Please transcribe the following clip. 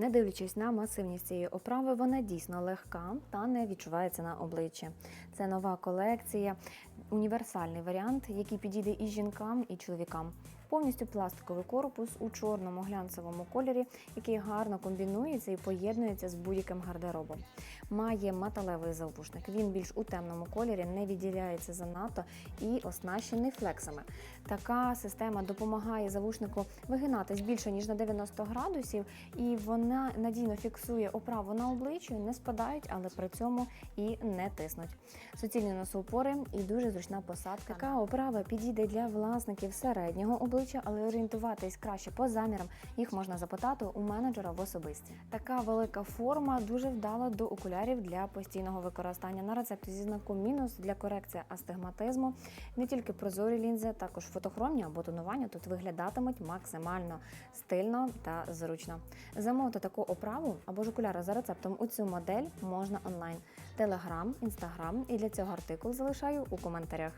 Не дивлячись на масивність цієї оправи, вона дійсно легка та не відчувається на обличчі. Це нова колекція, універсальний варіант, який підійде і жінкам, і чоловікам. Повністю пластиковий корпус у чорному глянцевому кольорі, який гарно комбінується і поєднується з будь-яким гардеробом. Має металевий завушник. Він більш у темному кольорі, не відділяється занадто і оснащений флексами. Така система допомагає завушнику вигинатись більше ніж на 90 градусів, і вона надійно фіксує оправу на обличчі, не спадають, але при цьому і не тиснуть. Суцільні носоупори і дуже зручна посадка. Така оправа підійде для власників середнього обличчя, але орієнтуватись краще по замірам їх можна запитати у менеджера в особисті. Така велика форма дуже вдала до окулярів для постійного використання на рецепті зі знаком мінус для корекції астигматизму. Не тільки прозорі лінзи, також фотохромні або тонування тут виглядатимуть максимально стильно та зручно. Замовити таку оправу або ж окуляри за рецептом у цю модель можна онлайн. Телеграм, інстаграм і для цього артикул залишаю у коментарях.